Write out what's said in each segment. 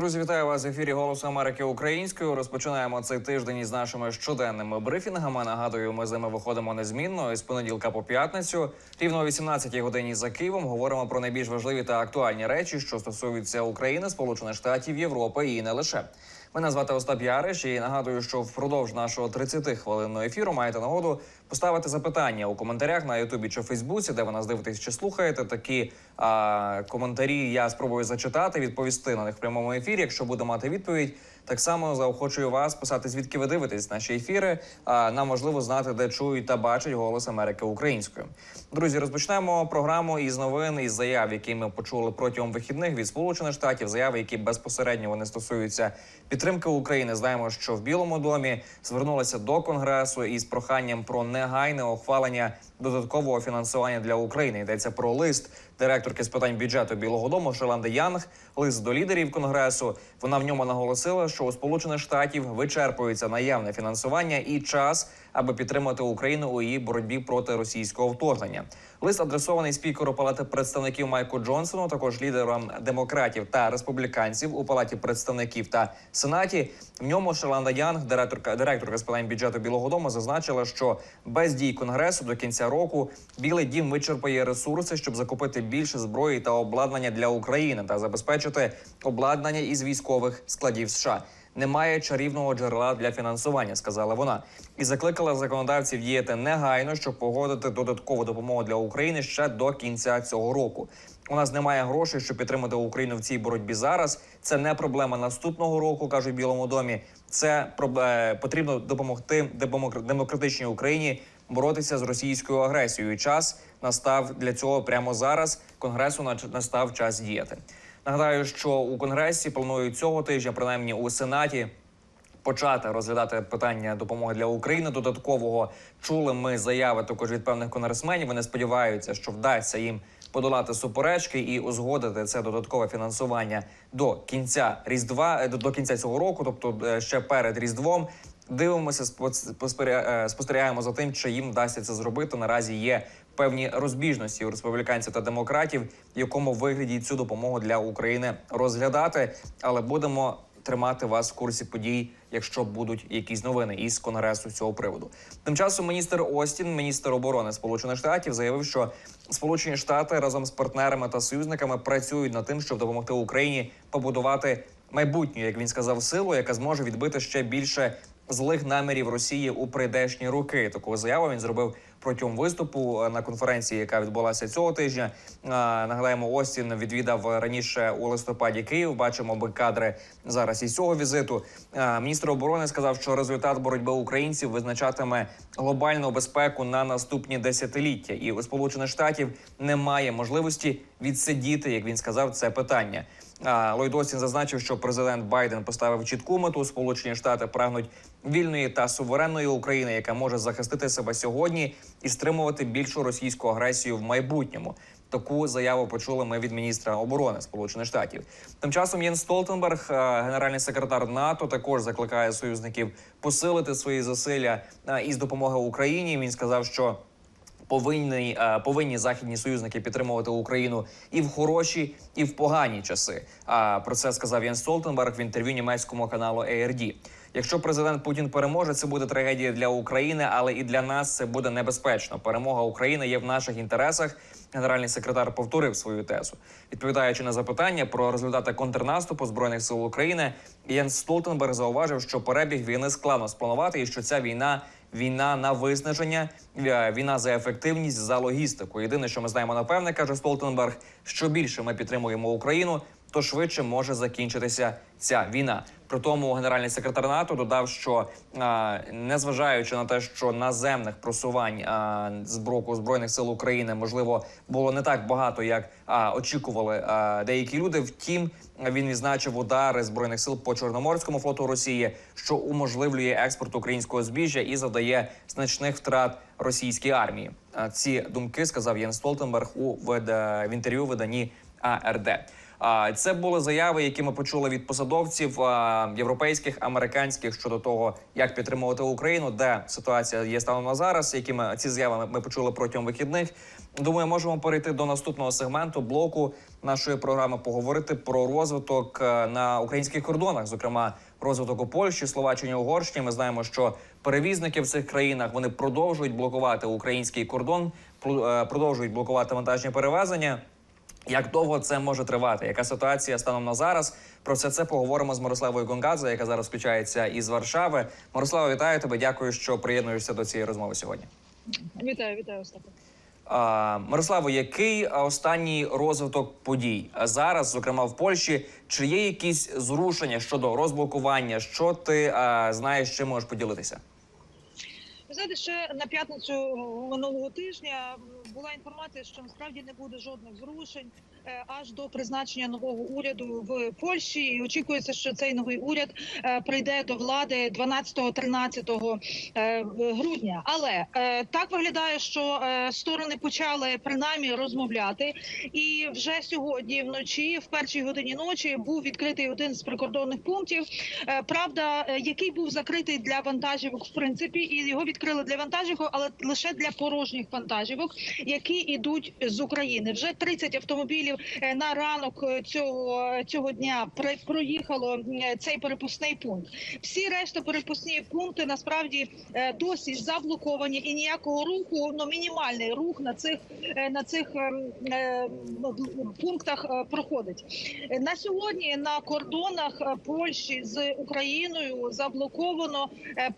Друзі, вітаю вас в ефірі Голосу Америки українською. Розпочинаємо цей тиждень із нашими щоденними брифінгами. Нагадую, ми з ними виходимо незмінно з понеділка по п'ятницю. Рівно о 18-й годині за Києвом говоримо про найбільш важливі та актуальні речі, що стосуються України, Сполучених Штатів, Європи і не лише. Мене звати Остап Яриш і нагадую, що впродовж нашого 30-хвилинного ефіру маєте нагоду поставити запитання у коментарях на Ютубі чи Фейсбуці, де ви нас дивитесь чи слухаєте. Такі а, коментарі я спробую зачитати, відповісти на них в прямому ефірі. Якщо буду мати відповідь, так само заохочую вас писати, звідки ви дивитесь наші ефіри. А нам важливо знати, де чують та бачать голос Америки українською. Друзі, розпочнемо програму із новин із заяв, які ми почули протягом вихідних від Сполучених Штатів. Заяви, які безпосередньо вони стосуються підтримки України. Знаємо, що в Білому домі звернулися до конгресу із проханням про негайне ухвалення додаткового фінансування для України. Йдеться про лист директорки з питань бюджету Білого Дому Шеланди Янг. Лист до лідерів конгресу. Вона в ньому наголосила, що у Сполучених Штатів вичерпується наявне фінансування і час, аби підтримати Україну у її боротьбі проти російського вторгнення. Лист адресований спікеру Палати представників Майку Джонсону, також лідерам демократів та республіканців у Палаті представників та Сенаті. В ньому Шеланда Янг, директорка директорка з питань бюджету Білого Дому, зазначила, що без дій конгресу до кінця року Білий Дім вичерпає ресурси, щоб закупити більше зброї та обладнання для України та забезпечити обладнання із військових складів США. Немає чарівного джерела для фінансування, сказала вона, і закликала законодавців діяти негайно, щоб погодити додаткову допомогу для України ще до кінця цього року. У нас немає грошей, щоб підтримати Україну в цій боротьбі зараз. Це не проблема наступного року, кажуть в Білому домі. Це пробле- потрібно допомогти демокр- демократичній Україні боротися з російською агресією. Час настав для цього прямо зараз. Конгресу настав час діяти. Нагадаю, що у конгресі планують цього тижня, принаймні у сенаті, почати розглядати питання допомоги для України додаткового. Чули ми заяви також від певних конгресменів. Вони сподіваються, що вдасться їм подолати суперечки і узгодити це додаткове фінансування до кінця різдва до, до кінця цього року, тобто е, ще перед різдвом. Дивимося, е, спостерігаємо за тим, чи їм вдасться це зробити. Наразі є певні розбіжності у республіканців та демократів, в якому вигляді цю допомогу для України розглядати, але будемо тримати вас в курсі подій, якщо будуть якісь новини із конгресу з цього приводу. Тим часом міністр Остін, міністр оборони Сполучених Штатів, заявив, що Сполучені Штати разом з партнерами та союзниками працюють над тим, щоб допомогти Україні побудувати майбутню, як він сказав, силу, яка зможе відбити ще більше злих намірів Росії у прийдешні роки. Таку заяву він зробив протягом виступу е, на конференції, яка відбулася цього тижня. Е, Нагадаємо, Остін відвідав раніше у листопаді Київ. Бачимо би кадри зараз із цього візиту. Е, Міністр оборони сказав, що результат боротьби українців визначатиме глобальну безпеку на наступні десятиліття, і у Сполучених Штатів немає можливості відсидіти, як він сказав, це питання. Ллойд Остін зазначив, що президент Байден поставив чітку мету. Сполучені Штати прагнуть вільної та суверенної України, яка може захистити себе сьогодні і стримувати більшу російську агресію в майбутньому. Таку заяву почули ми від міністра оборони Сполучених Штатів. Тим часом Єн Столтенберг, е, генеральний секретар НАТО, також закликає союзників посилити свої зусилля е, із допомоги Україні. Він сказав, що повинні, е, повинні західні союзники підтримувати Україну і в хороші, і в погані часи. А про це сказав Ян Столтенберг в інтерв'ю німецькому каналу ARD. Якщо президент Путін переможе, це буде трагедія для України, але і для нас це буде небезпечно. Перемога України є в наших інтересах. Генеральний секретар повторив свою тезу, відповідаючи на запитання про результати контрнаступу збройних сил України. Ян Столтенберг зауважив, що перебіг війни складно спланувати, і що ця війна війна на виснаження, е, війна за ефективність, за логістику. Єдине, що ми знаємо напевне, каже Столтенберг, що більше ми підтримуємо Україну, то швидше може закінчитися ця війна. При тому генеральний секретар НАТО додав, що незважаючи на те, що наземних просувань з боку збройних сил України можливо було не так багато, як очікували деякі люди. Втім, він відзначив удари збройних сил по чорноморському флоту Росії, що уможливлює експорт українського збіжжя і завдає значних втрат російській армії. Ці думки сказав Єн Столтенберг у в інтерв'ю виданні АРД. Це були заяви, які ми почули від посадовців європейських, американських щодо того, як підтримувати Україну, де ситуація є станом на зараз. Які ми ці заяви ми, почули протягом вихідних. Думаю, можемо перейти до наступного сегменту блоку нашої програми. Поговорити про розвиток е, на українських кордонах, зокрема розвиток у Польщі, Словаччині, Угорщині. Ми знаємо, що перевізники в цих країнах вони продовжують блокувати український кордон, е, продовжують блокувати вантажні перевезення. Як довго це може тривати? Яка ситуація станом на зараз? Про все це поговоримо з Мирославою Гонгадзе, яка зараз включається із Варшави. Мирослава, вітаю тебе. Дякую, що приєднуєшся до цієї розмови сьогодні. Вітаю, вітаю, Остапе. Мирославо, який останній розвиток подій зараз, зокрема в Польщі, чи є якісь зрушення щодо розблокування? Що ти а, знаєш, чим можеш поділитися? Ви знаєте, ще на п'ятницю минулого тижня була інформація, що насправді не буде жодних зрушень е, аж до призначення нового уряду в Польщі. І очікується, що цей новий уряд е, прийде до влади 12-13 е, грудня. Але так виглядає, що сторони почали принаймні розмовляти. І вже сьогодні вночі, в першій годині ночі, був відкритий один з прикордонних пунктів. Правда, який був закритий для вантажівок, в принципі, і його відкрили для вантажівок, але лише для порожніх вантажівок, які йдуть з України. Вже 30 автомобілів е, на ранок е, цього цього дня проїхало цей перепускний пункт. Всі решта перепускні пункти насправді е, досі заблоковані і ніякого руху, ну мінімальний рух на цих на цих ем, ну, пунктах проходить. На сьогодні на кордонах Польщі з Україною заблоковано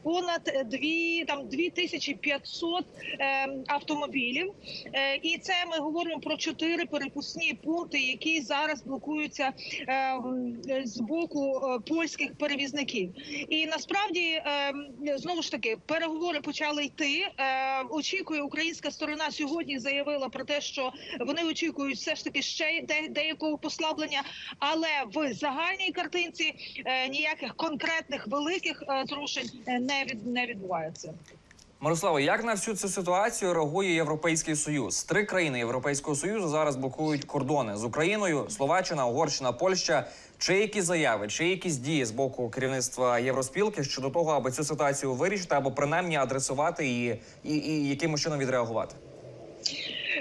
понад дві там 2500 е, автомобілів. Е, І це ми говоримо про чотири перепускні пункти, які зараз блокуються е, з боку польських перевізників. І насправді знову ж таки переговори почали йти. Очікує українська сторона сьогодні. Заявила про те, що вони очікують все ж таки ще де- деякого послаблення, але в загальній картинці ніяких конкретних великих зрушень не від не відбувається. Мирославо, як на всю цю ситуацію реагує Європейський Союз? Три країни Європейського Союзу зараз блокують кордони з Україною: Словаччина, Угорщина, Польща. Чи якісь заяви, чи якісь дії з боку керівництва Євроспілки щодо того, аби цю ситуацію вирішити або принаймні адресувати її і, і якимось чином відреагувати?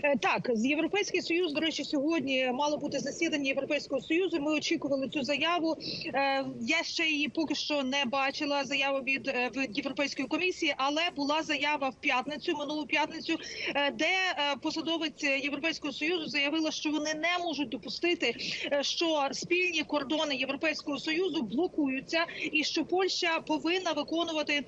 Е, Так, з європейський союз, до речі, сьогодні мало бути засідання європейського союзу. Ми очікували цю заяву. Е, Я ще її поки що не бачила. Заяву від, е, від європейської комісії, але була заява в п'ятницю, минулу п'ятницю, де посадовець європейського союзу заявила, що вони не можуть допустити, що спільні кордони європейського союзу блокуються, і що Польща повинна виконувати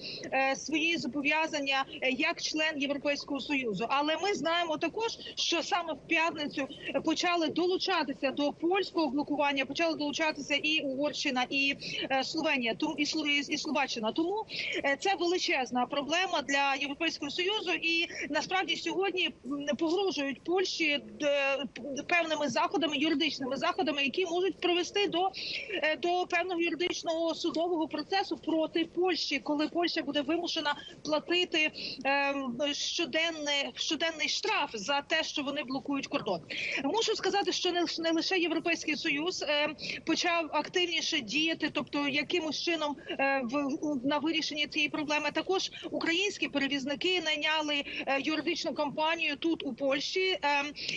свої зобов'язання як член європейського союзу. Але ми знаємо також, що саме в п'ятницю е, почали долучатися до польського блокування, почали долучатися і Угорщина, і е, Словенія, і Сло- і Словаччина. Тому е, це величезна проблема для європейського союзу, і насправді сьогодні погрожують Польщі д- певними заходами, юридичними заходами, які можуть привести до, е, до певного юридичного судового процесу проти Польщі, коли Польща буде вимушена платити ем, щоденне щоденний штраф за те, що вони блокують кордон. Мушу сказати, що не, лише європейський союз ем, почав активніше діяти, тобто якимось чином е, на вирішенні цієї проблеми. Також українські перевізники найняли е, юридичну компанію тут у Польщі,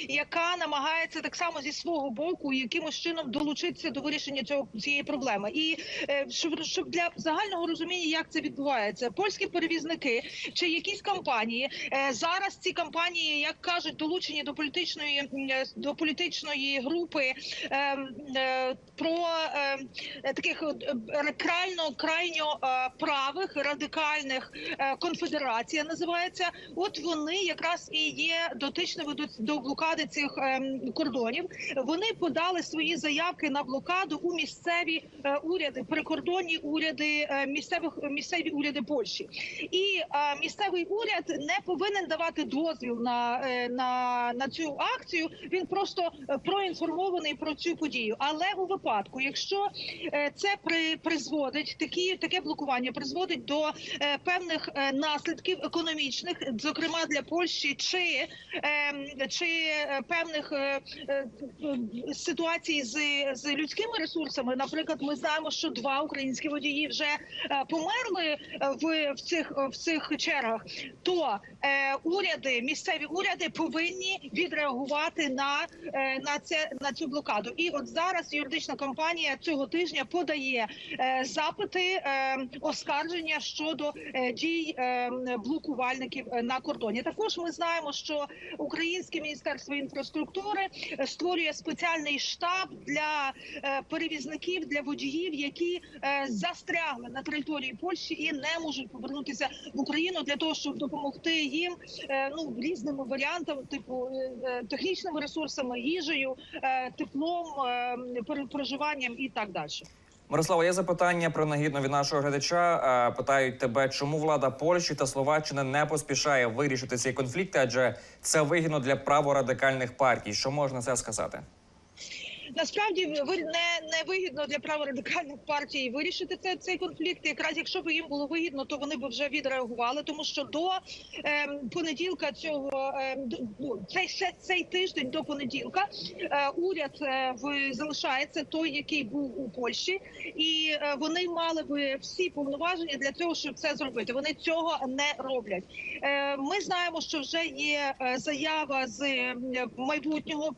яка намагається так само зі свого боку якимось чином долучитися до вирішення цього цієї проблеми. І е, щоб, для загального розуміння, як це відбувається, польські перевізники чи якісь компанії е, зараз ці компанії, як кажуть, долучені до політичної е, до політичної групи е, е, про е, е, таких е, крайно крайньо правих радикальних конфедерація називається. От вони якраз і є дотичними до, до блокади цих ем, кордонів. Вони подали свої заявки на блокаду у місцеві уряди, прикордонні уряди місцевих місцеві уряди Польщі. І місцевий уряд не повинен давати дозвіл на, на на, на цю акцію, він просто е, проінформований про цю подію. Але у випадку, якщо е, це при призводить такі таке блокування, призводить до е, певних наслідків економічних, зокрема для Польщі, чи, е, чи певних ситуацій з, з людськими ресурсами, наприклад, ми знаємо, що два українські водії вже померли в, в цих в цих чергах, то е, уряди, місцеві уряди повинні відреагувати на, е, на це на цю блокаду. І от зараз юридична компанія цього тижня подає е, запити е, оскарження щодо дій блокувальників на кордоні. Також ми знаємо, що українське міністерство інфраструктури створює спеціальний штаб для перевізників для водіїв, які застрягли на території Польщі і не можуть повернутися в Україну для того, щоб допомогти їм ну різними варіантами, типу е, е, технічними ресурсами, їжею, е, теплом, проживанням і так далі. Мирослава, є запитання принагідно від нашого глядача. Питають тебе, чому влада Польщі та Словаччини не поспішає вирішити цей конфлікт, адже це вигідно для праворадикальних партій. Що можна це сказати? Насправді ви не, не вигідно для праворадикальних партій вирішити це цей конфлікт. Якраз якщо б їм було вигідно, то вони б вже відреагували. Тому що до ем, понеділка цього ну, цей ще цей тиждень до понеділка е, уряд е, в залишається той, який був у Польщі, і е, вони мали би всі повноваження для цього, щоб це зробити. Вони цього не роблять. Е, Ми знаємо, що вже є е, заява з е, майбутнього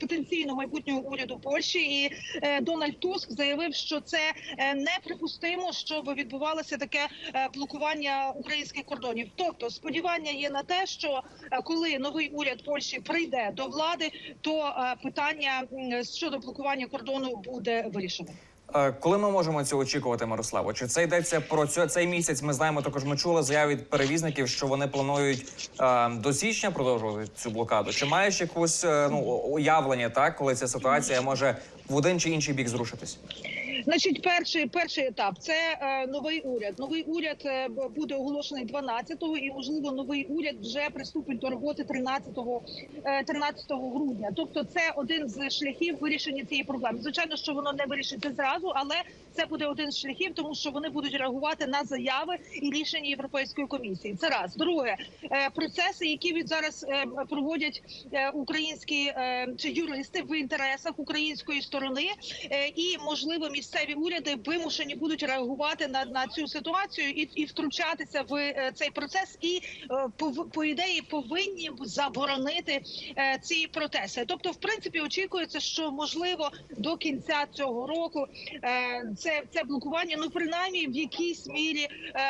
потенційно майбутнього уряду Польщі, і е, Дональд Туск заявив, що це е, неприпустимо, щоб відбувалося таке е, блокування українських кордонів. Тобто, сподівання є на те, що коли новий уряд Польщі прийде до влади, то питання щодо блокування кордону буде вирішено. Е, Коли ми можемо цього очікувати, Мирославо? Чи це йдеться про цю, цей місяць? Ми знаємо також. Ми чули заяви від перевізників, що вони планують е, до січня продовжувати цю блокаду. Чи маєш якусь е, ну уявлення, так коли ця ситуація може в один чи інший бік зрушитись? Значить, перший перший етап це е, новий уряд. Новий уряд е, буде оголошений 12-го, і можливо новий уряд вже приступить до роботи 13-го, е, 13 грудня. Тобто, це один з шляхів вирішення цієї проблеми. Звичайно, що воно не вирішиться зразу, але це буде один з шляхів, тому що вони будуть реагувати на заяви і рішення Європейської комісії. Це раз друге е, процеси, які від зараз е, проводять е, українські чи юристи в інтересах української сторони, і можливо місцеві уряди вимушені будуть реагувати на, на цю ситуацію і, і втручатися в цей процес, і по, по ідеї повинні заборонити ці протести. Тобто, в принципі, очікується, що можливо до кінця цього року е, це, це блокування, ну принаймні в якійсь мірі е,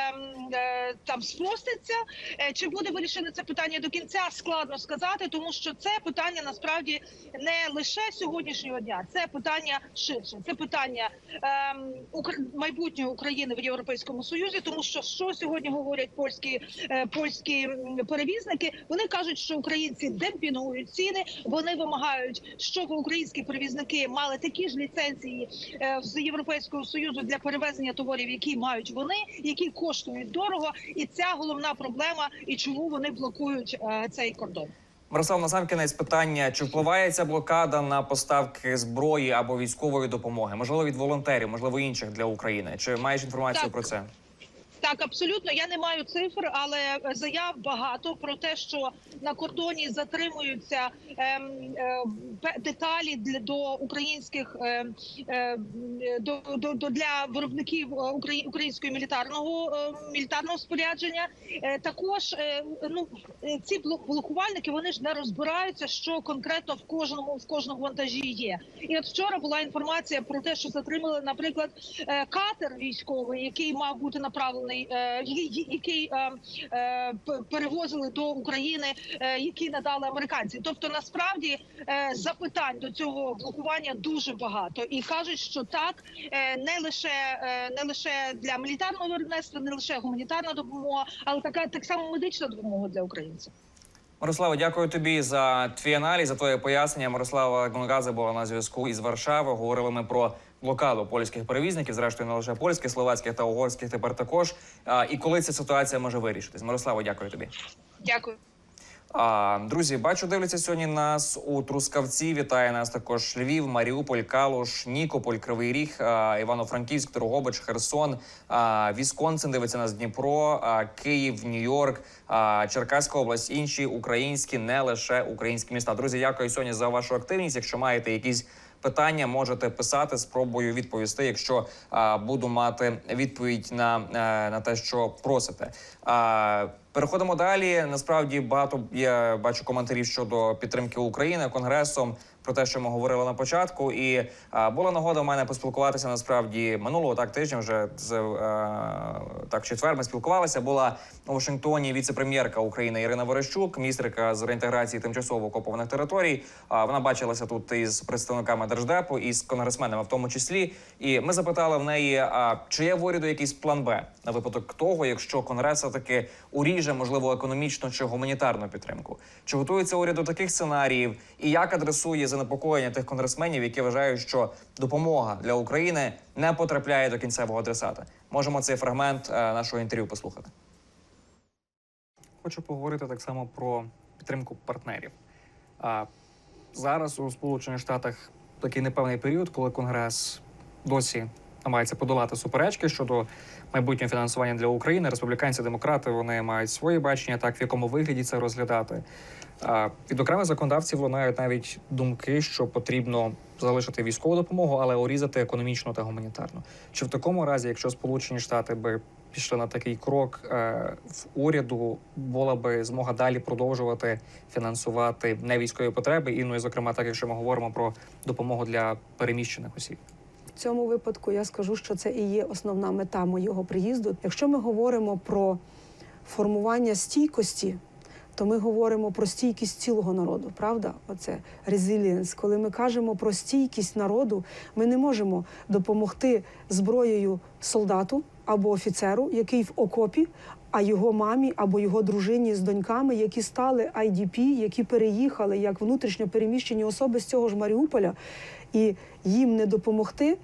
е, там спроститься. Е, Чи буде вирішено це питання до кінця? Складно сказати, тому що це питання насправді не лише сьогоднішнього дня, це питання ширше. Це питання ем, Укр- України в Європейському Союзі, тому що що сьогодні говорять польські е, польські перевізники? Вони кажуть, що українці демпінгують ціни. Вони вимагають, щоб українські перевізники мали такі ж ліцензії е, з Європейського союзу для перевезення товарів, які мають вони, які коштують дорого, і ця головна проблема, і чому вони блокують е, цей кордон. Мирослав, насамкінець питання: чи впливає ця блокада на поставки зброї або військової допомоги? Можливо, від волонтерів, можливо, інших для України? Чи маєш інформацію Так. про це? Так, абсолютно. Я не маю цифр, але заяв багато про те, що на кордоні затримуються ем, е, деталі для до українських е, е, до, до, до для виробників е, української мілітарного мілітарного спорядження. Е, також е, ну ці блок- блокувальники вони ж не розбираються, що конкретно в кожному в кожному вантажі є. І от вчора була інформація про те, що затримали, наприклад, катер військовий, який мав бути направлений, е, який- який е, е, перевозили до України, е, який надали американці. Тобто, насправді е, запитань до цього блокування дуже багато, і кажуть, що так е, не лише е, не лише для мілітарного виробництва, не лише гуманітарна допомога, але така так само медична допомога для українців. Мирослава, дякую тобі за твій аналіз, за твоє пояснення. Мирослава Гонгазе була на зв'язку із Варшави. Говорили ми про блокаду польських перевізників, зрештою не лише польських, словацьких та угорських тепер також. А, і коли ця ситуація може вирішитись? Мирослава, дякую тобі. Дякую. А, друзі, бачу, дивляться сьогодні нас у Трускавці. Вітає нас також Львів, Маріуполь, Калуш, Нікополь, Кривий Ріг, Івано-Франківськ, Торгобич, Херсон, а, Вісконсин. Дивиться нас Дніпро, а, Київ, Нью-Йорк, а, Черкаська область, інші українські, не лише українські міста. Друзі, дякую сьогодні за вашу активність. Якщо маєте якісь питання, можете писати. Спробую відповісти, якщо а, буду мати відповідь на, е, на те, що просите. А, переходимо далі. Насправді багато я бачу коментарів щодо підтримки України конгресом. Про те, що ми говорили на початку, і а, була нагода в мене поспілкуватися насправді минулого так тижня. Вже з е, так четвер ми спілкувалися. Була у Вашингтоні віце-прем'єрка України Ірина Верещук, міністерка з реінтеграції тимчасово окупованих територій. А вона бачилася тут із представниками держдепу і з конгресменами, в тому числі. І ми запитали в неї, а чи є в уряду якийсь план Б на випадок того, якщо конгрес таки уріже можливо економічну чи гуманітарну підтримку? Чи готується уряд до таких сценаріїв? І як адресує занепокоєння тих конгресменів, які вважають, що допомога для України не потрапляє до кінцевого адресата? Можемо цей фрагмент е, нашого інтерв'ю послухати. Хочу поговорити так само про підтримку партнерів. А зараз у Сполучених Штатах такий непевний період, коли Конгрес досі намагається подолати суперечки щодо майбутнього фінансування для України. Республіканці, демократи вони мають свої бачення, так в якому вигляді це розглядати. Від окремих законодавців лунають навіть думки, що потрібно залишити військову допомогу, але урізати економічну та гуманітарну. Чи в такому разі, якщо Сполучені Штати би пішли на такий крок, е, в уряду була би змога далі продовжувати фінансувати не військові потреби, і ну і зокрема, так якщо ми говоримо про допомогу для переміщених осіб. В цьому випадку я скажу, що це і є основна мета моєго приїзду. Якщо ми говоримо про формування стійкості, то ми говоримо про стійкість цілого народу, правда? Оце резилієнс. Коли ми кажемо про стійкість народу, ми не можемо допомогти зброєю солдату або офіцеру, який в окопі, а його мамі або його дружині з доньками, які стали IDP, які переїхали як внутрішньо переміщені особи з цього ж Маріуполя, і їм не допомогти,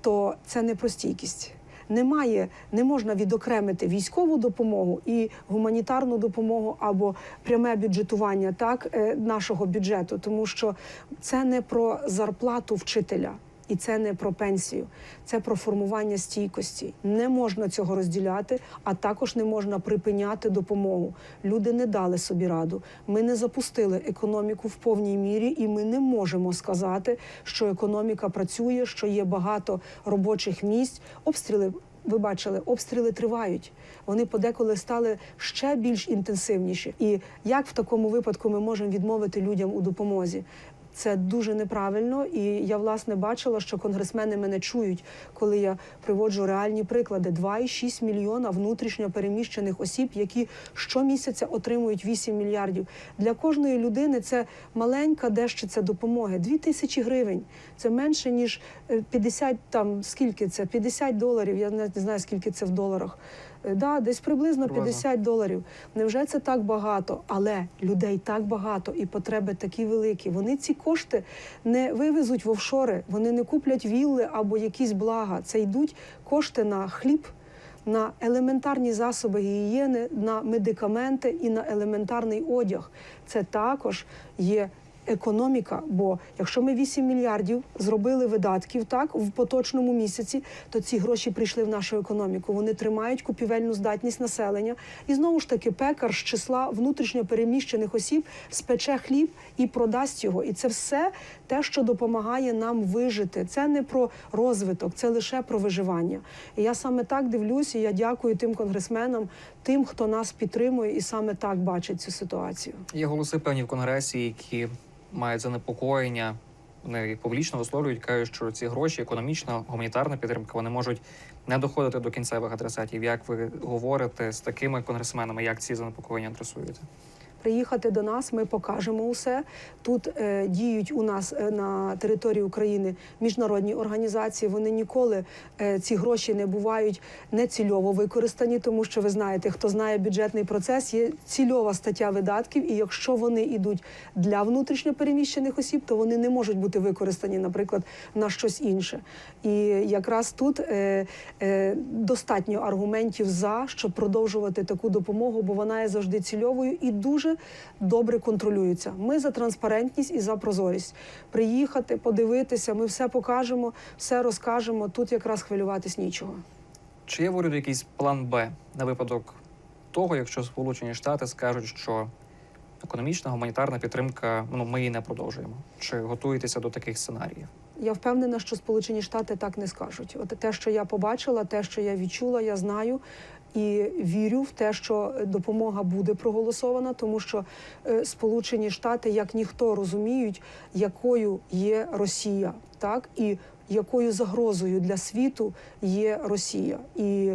то це не про стійкість. Немає, не можна відокремити військову допомогу і гуманітарну допомогу або пряме бюджетування так е, нашого бюджету, тому що це не про зарплату вчителя. І це не про пенсію, це про формування стійкості. Не можна цього розділяти, а також не можна припиняти допомогу. Люди не дали собі раду. Ми не запустили економіку в повній мірі, і ми не можемо сказати, що економіка працює, що є багато робочих місць. Обстріли. Ви бачили, обстріли тривають. Вони подеколи стали ще більш інтенсивніші. І як в такому випадку ми можемо відмовити людям у допомозі? Це дуже неправильно, і я власне бачила, що конгресмени мене чують, коли я приводжу реальні приклади: 2,6 мільйона внутрішньо переміщених осіб, які щомісяця отримують 8 мільярдів. Для кожної людини це маленька дещиця допомоги. 2 тисячі гривень. Це менше ніж е, 50, там скільки це? 50 доларів. Я не знаю скільки це в доларах. Е, Да, десь приблизно Приблизно. 50 доларів. Невже це так багато? Але людей так багато і потреби такі великі. Вони ці кошти не вивезуть в офшори, вони не куплять вілли або якісь блага. Це йдуть кошти на хліб. На елементарні засоби гігієни, на медикаменти і на елементарний одяг. Це також є економіка. Бо якщо ми 8 мільярдів зробили видатків так в поточному місяці, то ці гроші прийшли в нашу економіку. Вони тримають купівельну здатність населення. І знову ж таки, пекар з числа внутрішньо переміщених осіб спече хліб і продасть його. І це все те, що допомагає нам вижити. Це не про розвиток, це лише про виживання. І я саме так дивлюся. і Я дякую тим конгресменам, тим, хто нас підтримує, і саме так бачить цю ситуацію. Є голоси певні в конгресі, які мають занепокоєння. Вони публічно висловлюють, кажуть, що ці гроші, економічна, гуманітарна підтримка, вони можуть не доходити до кінцевих адресатів. Як ви говорите з такими конгресменами, як ці занепокоєння адресуєте? Приїхати до нас, ми покажемо усе. Тут е, діють у нас е, на території України міжнародні організації. Вони ніколи е, ці гроші не бувають нецільово використані, тому що ви знаєте, хто знає бюджетний процес, є цільова стаття видатків, і якщо вони йдуть для внутрішньо переміщених осіб, то вони не можуть бути використані, наприклад, на щось інше. І якраз тут е, е, достатньо аргументів за щоб продовжувати таку допомогу, бо вона є завжди цільовою і дуже дуже добре контролюються. Ми за транспарентність і за прозорість. Приїхати, подивитися, ми все покажемо, все розкажемо. Тут якраз хвилюватись нічого. Чи є в уряду якийсь план Б на випадок того, якщо Сполучені Штати скажуть, що економічна гуманітарна підтримка, ну ми її не продовжуємо? Чи готуєтеся до таких сценаріїв? Я впевнена, що Сполучені Штати так не скажуть. От те, що я побачила, те, що я відчула, я знаю і вірю в те, що допомога буде проголосована, тому що е, Сполучені Штати, як ніхто, розуміють, якою є Росія, так і якою загрозою для світу є Росія. І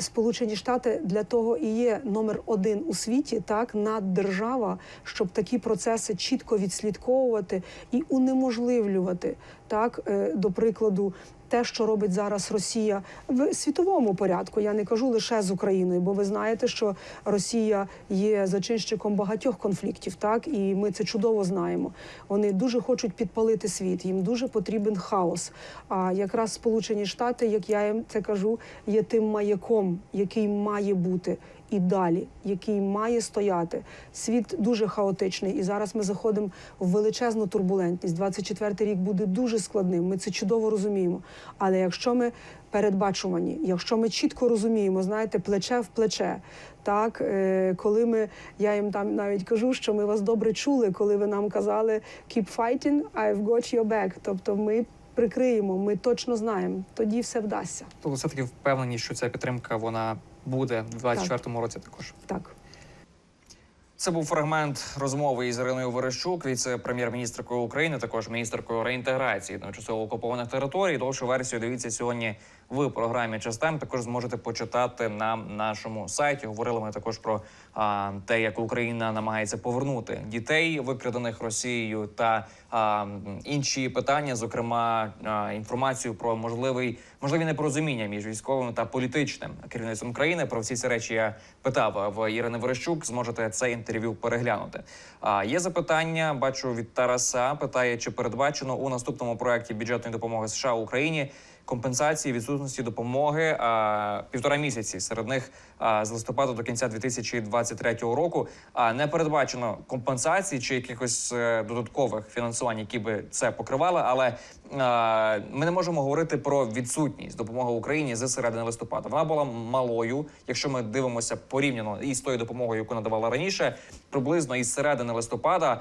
Сполучені Штати для того і є номер один у світі, так наддержава, щоб такі процеси чітко відслідковувати і унеможливлювати так, е, до прикладу. Те, що робить зараз Росія в світовому порядку, я не кажу лише з Україною, бо ви знаєте, що Росія є зачинщиком багатьох конфліктів, так і ми це чудово знаємо. Вони дуже хочуть підпалити світ, їм дуже потрібен хаос. А якраз Сполучені Штати, як я їм це кажу, є тим маяком, який має бути і далі, який має стояти. Світ дуже хаотичний, і зараз ми заходимо в величезну турбулентність. 24-й рік буде дуже складним. Ми це чудово розуміємо. Але якщо ми передбачувані, якщо ми чітко розуміємо, знаєте, плече в плече. Так, е, коли ми, я їм там навіть кажу, що ми вас добре чули, коли ви нам казали «keep fighting, I've got your back». Тобто ми прикриємо, ми точно знаємо, тоді все вдасться. Тобто, все таки впевнені, що ця підтримка вона буде в 24-му році також. Так. Це був фрагмент розмови із Іриною Верещук, віце-прем'єр-міністркою України, також міністеркою реінтеграції тимчасово окупованих територій. Довшу версію дивіться сьогодні в програмі Частем. Також зможете почитати на нашому сайті. Говорили ми також про а, те, як Україна намагається повернути дітей, викрадених Росією, та а, інші питання, зокрема а, інформацію про можливий можливі непорозуміння між військовим та політичним керівництвом країни. Про всі ці речі я питав в Ірини Верещук. Зможете це інтерв'ю переглянути. А є запитання. Бачу від Тараса. Питає, чи передбачено у наступному проекті бюджетної допомоги США Україні компенсації відсутності допомоги а, півтора місяці. Серед них з листопада до кінця 2023 року. А не передбачено компенсацій чи якихось е, додаткових фінансувань, які би це покривали. Але ми не можемо говорити про відсутність допомоги Україні з середини листопада. Вона була малою, якщо ми дивимося порівняно із тою допомогою, яку надавала раніше, приблизно із середини листопада,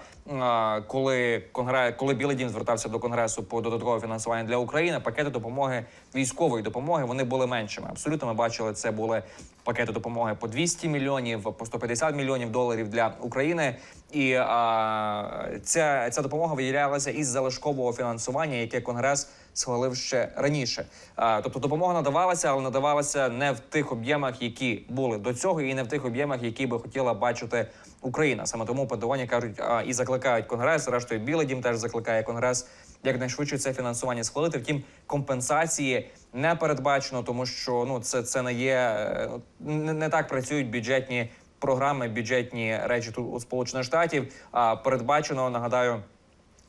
коли конгрес, коли Білий Дім звертався до конгресу по додаткове фінансування для України, пакети допомоги військової допомоги вони були меншими. Абсолютно ми бачили, це були пакети допомоги по 200 мільйонів, по 150 мільйонів доларів для України. І а, ця, ця допомога виділялася із залишкового фінансування, яке конгрес схвалив ще раніше. А, тобто допомога надавалася, але надавалася не в тих об'ємах, які були до цього, і не в тих об'ємах, які би хотіла бачити Україна. Саме тому Пентагоні кажуть а, і закликають конгрес. Зрештою, Білий Дім теж закликає конгрес якнайшвидше це фінансування схвалити. Втім, компенсації не передбачено, тому що ну це, це не є е, не, не так працюють бюджетні програми, бюджетні речі тут у Сполучених Штатів. А передбачено, нагадаю.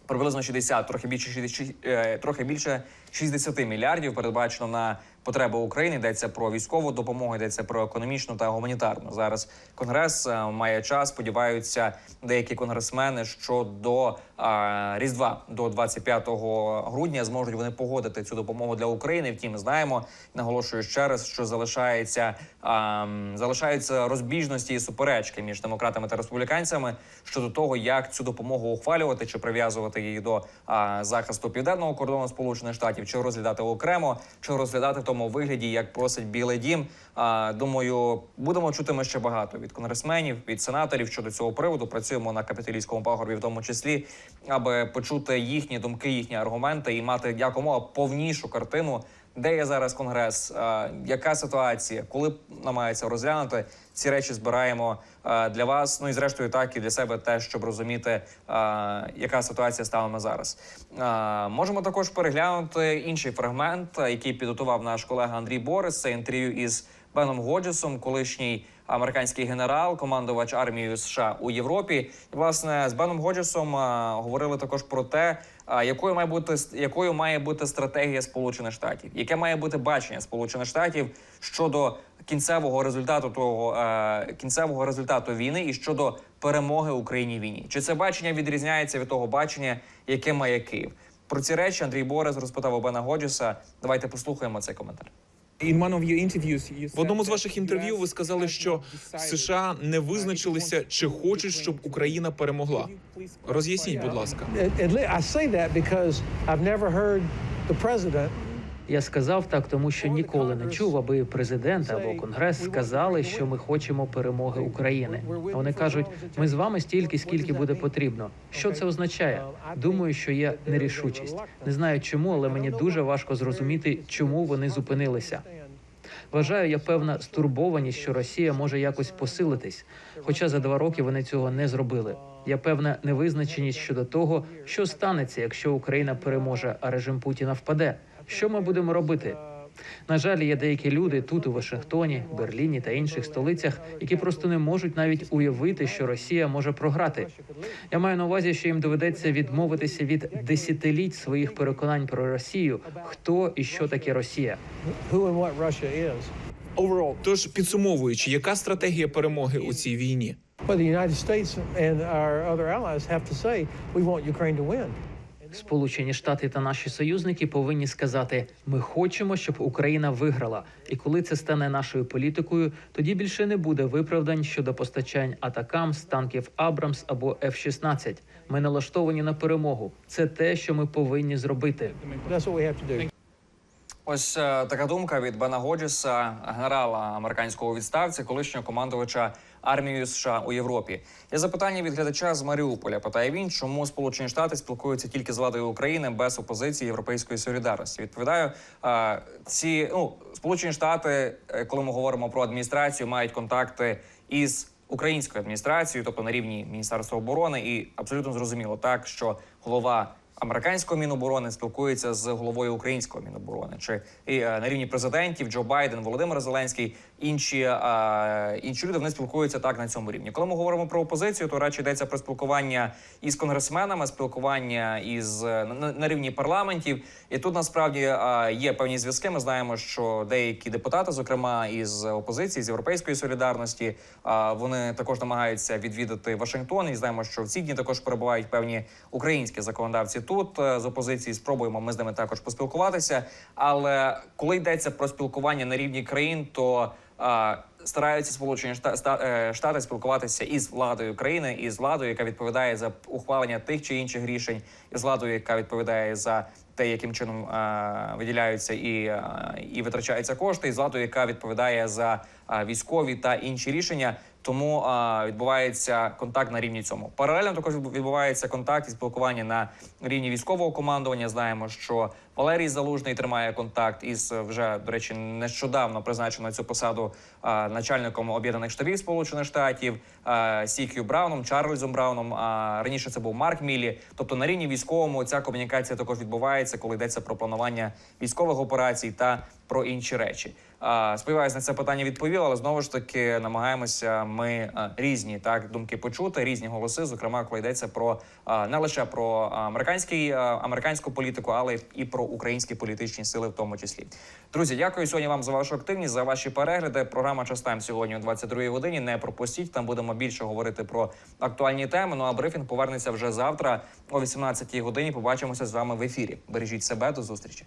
Приблизно 60, трохи більше 60, е, трохи більше 60 мільярдів передбачено на потреби України. Йдеться про військову допомогу, йдеться про економічну та гуманітарну. Зараз конгрес е, має час. Сподіваються, деякі конгресмени, що до е, різдва, до 25 грудня, зможуть вони погодити цю допомогу для України. Втім, знаємо, наголошую ще раз, що залишається е, залишаються розбіжності і суперечки між демократами та республіканцями щодо того, як цю допомогу ухвалювати чи прив'язувати її до е, захисту південного кордону Сполучених Штатів, чи розглядати окремо, чи розглядати тому вигляді, як просить Білий Дім. Думаю, будемо чути ми ще багато від конгресменів, від сенаторів щодо цього приводу. Працюємо на капіталійському пагорбі, в тому числі, аби почути їхні думки, їхні аргументи і мати якомога повнішу картину, де є зараз конгрес, яка ситуація, коли намагається розглянути ці речі, збираємо для вас. Ну і зрештою, так і для себе теж, щоб розуміти, яка ситуація станом зараз. Можемо також переглянути інший фрагмент, який підготував наш колега Андрій Борис. Це інтерв'ю із Беном Годжесом, колишній американський генерал, командувач армією США у Європі. І, власне, з Беном Годжесом говорили також про те, якою має бути якою має бути стратегія Сполучених Штатів, яке має бути бачення Сполучених Штатів щодо кінцевого результату того е, кінцевого результату війни і щодо перемоги Україні в війні? Чи це бачення відрізняється від того бачення, яке має Київ? Про ці речі Андрій Борис розпитав у Бена Годжіса. Давайте послухаємо цей коментар. В одному з ваших інтерв'ю ви сказали, що США не визначилися, чи хочуть, щоб Україна перемогла. Роз'ясніть, будь ласка. Я сказав так, тому що ніколи не чув, аби президент або конгрес сказали, що ми хочемо перемоги України. Вони кажуть, ми з вами стільки, скільки буде потрібно. Що це означає? Думаю, що є нерішучість. Не знаю чому, але мені дуже важко зрозуміти, чому вони зупинилися. Вважаю, я певна стурбованість, що Росія може якось посилитись. Хоча за два роки вони цього не зробили. Я певна невизначеність щодо того, що станеться, якщо Україна переможе, а режим Путіна впаде. Що ми будемо робити? На жаль, є деякі люди тут, у Вашингтоні, Берліні та інших столицях, які просто не можуть навіть уявити, що Росія може програти. Я маю на увазі, що їм доведеться відмовитися від десятиліть своїх переконань про Росію, хто і що таке Росія. Тож підсумовуючи, яка стратегія перемоги у цій війні? But the United States and our other allies have to say we want Ukraine to win. Сполучені Штати та наші союзники повинні сказати: ми хочемо, щоб Україна виграла. І коли це стане нашою політикою, тоді більше не буде виправдань щодо постачань атакам з танків Абрамс або F-16. Ми налаштовані на перемогу. Це те, що ми повинні зробити. That's what we have to do. Ось е, така думка від Бена Годжіса, генерала американського відставці, колишнього командувача армією США у Європі. Є запитання від глядача з Маріуполя. Питає він, чому Сполучені Штати спілкуються тільки з владою України без опозиції європейської солідарності. Відповідаю, е, ці ну Сполучені Штати, е, коли ми говоримо про адміністрацію, мають контакти із українською адміністрацією, тобто на рівні Міністерства оборони, і абсолютно зрозуміло так, що голова американського міноборони спілкується з головою українського міноборони, чи і, е, на рівні президентів Джо Байден, Володимир Зеленський, інші, е, інші люди вони спілкуються так на цьому рівні. Коли ми говоримо про опозицію, то радше йдеться про спілкування із конгресменами, спілкування із е, на, на рівні парламентів. І тут насправді е, є певні зв'язки. Ми знаємо, що деякі депутати, зокрема із опозиції, з європейської солідарності, е, вони також намагаються відвідати Вашингтон. І знаємо, що в ці дні також перебувають певні українські законодавці тут з опозиції. Спробуємо ми з ними також поспілкуватися. Але коли йдеться про спілкування на рівні країн, то стараються сполучені е, штати спілкуватися із владою країни, із владою, яка відповідає за ухвалення тих чи інших рішень, із владою, яка відповідає за те, яким чином виділяються і, і витрачаються кошти, і з владою, яка відповідає за військові та інші рішення. Тому е, відбувається контакт на рівні цьому. Паралельно також відбувається контакт і спілкування на рівні військового командування. Знаємо, що Валерій Залужний тримає контакт із вже до речі нещодавно призначено на цю посаду е, начальником об'єднаних штабів Сполучених Штатів е, Сікю Брауном, Чарльзом Брауном. А раніше це був Марк Мілі. Тобто на рівні військовому ця комунікація також відбувається, коли йдеться про планування військових операцій та про інші речі. Сподіваюсь, на це питання відповів, але знову ж таки намагаємося ми різні так думки почути, різні голоси. Зокрема, коли йдеться про не лише про американський американську політику, але і про українські політичні сили, в тому числі. Друзі, дякую сьогодні вам за вашу активність, за ваші перегляди. Програма «Час-тайм» сьогодні о 22 годині. Не пропустіть. Там будемо більше говорити про актуальні теми. Ну а брифінг повернеться вже завтра о 18 годині. Побачимося з вами в ефірі. Бережіть себе до зустрічі.